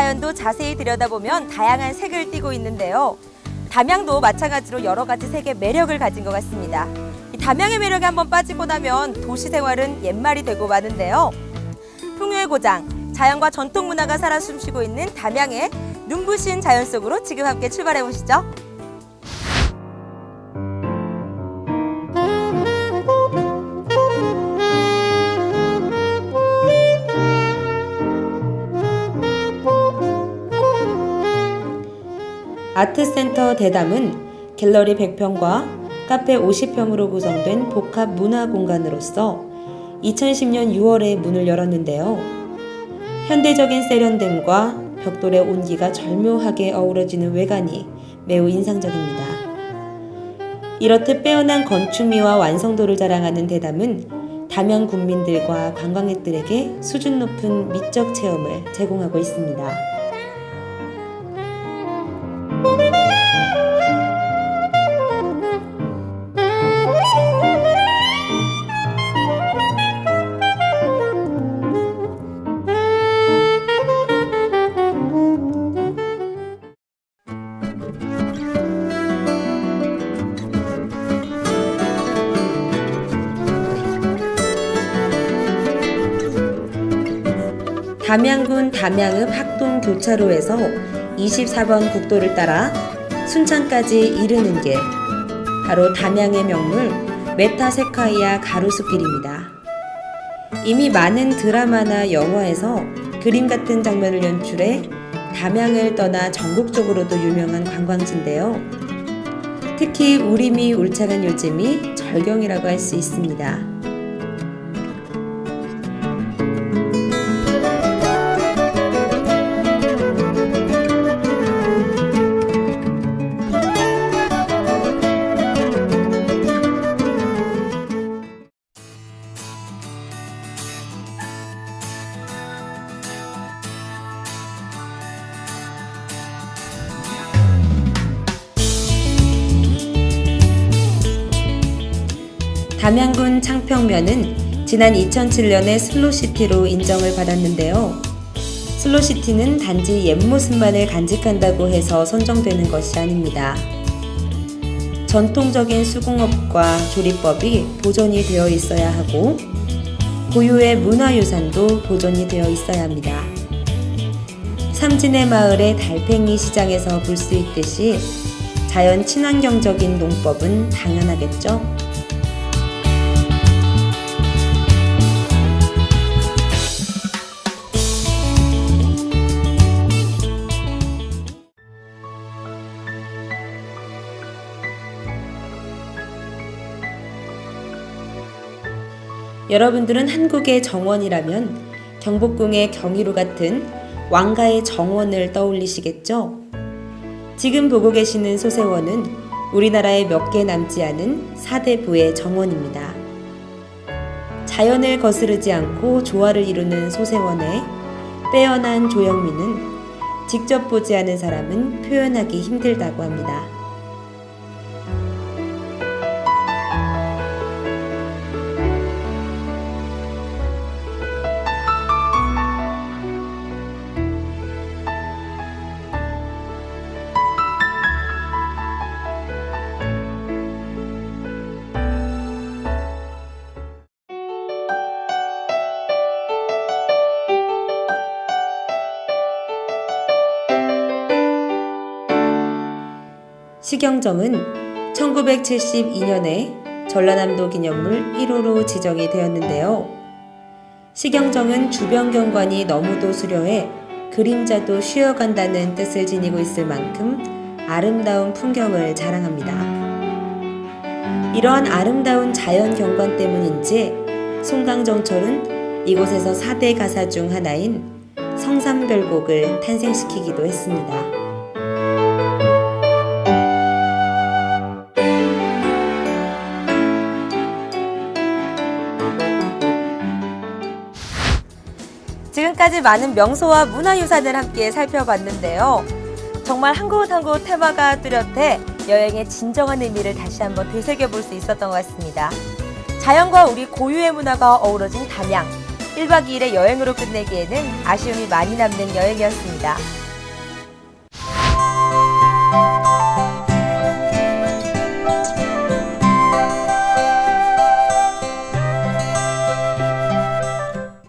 담양도 자세히 들여다보면 다양한 색을 띠고 있는데요. 담양도 마찬가지로 여러 가지 색의 매력을 가진 것 같습니다. 이 담양의 매력에 한번 빠지고 나면 도시 생활은 옛말이 되고 마는데요. 풍요의 고장, 자연과 전통 문화가 살아 숨쉬고 있는 담양의 눈부신 자연 속으로 지금 함께 출발해 보시죠. 아트센터 대담은 갤러리 100평과 카페 50평으로 구성된 복합 문화 공간으로서 2010년 6월에 문을 열었는데요. 현대적인 세련됨과 벽돌의 온기가 절묘하게 어우러지는 외관이 매우 인상적입니다. 이렇듯 빼어난 건축미와 완성도를 자랑하는 대담은 담양 군민들과 관광객들에게 수준 높은 미적 체험을 제공하고 있습니다. 담양군 담양읍 학동 교차로에서 24번 국도를 따라 순창까지 이르는 길 바로 담양의 명물 메타세카이아 가로수길입니다. 이미 많은 드라마나 영화에서 그림 같은 장면을 연출해 담양을 떠나 전국적으로도 유명한 관광지인데요. 특히 우림이 울창한 요즘이 절경이라고 할 수 있습니다. 담양군 창평면은 지난 2007년에 슬로시티로 인정을 받았는데요. 슬로시티는 단지 옛 모습만을 간직한다고 해서 선정되는 것이 아닙니다. 전통적인 수공업과 조리법이 보존이 되어 있어야 하고 고유의 문화유산도 보존이 되어 있어야 합니다. 삼진의 마을의 달팽이 시장에서 볼 수 있듯이 자연 친환경적인 농법은 당연하겠죠. 여러분들은 한국의 정원이라면 경복궁의 경이루 같은 왕가의 정원을 떠올리시겠죠? 지금 보고 계시는 소세원은 우리나라에 몇 개 남지 않은 사대부의 정원입니다. 자연을 거스르지 않고 조화를 이루는 소세원의 빼어난 조형미는 직접 보지 않은 사람은 표현하기 힘들다고 합니다. 시경정은 1972년에 전라남도 기념물 1호로 지정이 되었는데요. 시경정은 주변 경관이 너무도 수려해 그림자도 쉬어간다는 뜻을 지니고 있을 만큼 아름다운 풍경을 자랑합니다. 이러한 아름다운 자연 경관 때문인지 송강정철은 이곳에서 4대 가사 중 하나인 성삼별곡을 탄생시키기도 했습니다. 지금까지 많은 명소와 문화유산을 함께 살펴봤는데요. 정말 한 곳 한 곳 테마가 뚜렷해 여행의 진정한 의미를 다시 한번 되새겨볼 수 있었던 것 같습니다. 자연과 우리 고유의 문화가 어우러진 담양. 1박 2일의 여행으로 끝내기에는 아쉬움이 많이 남는 여행이었습니다.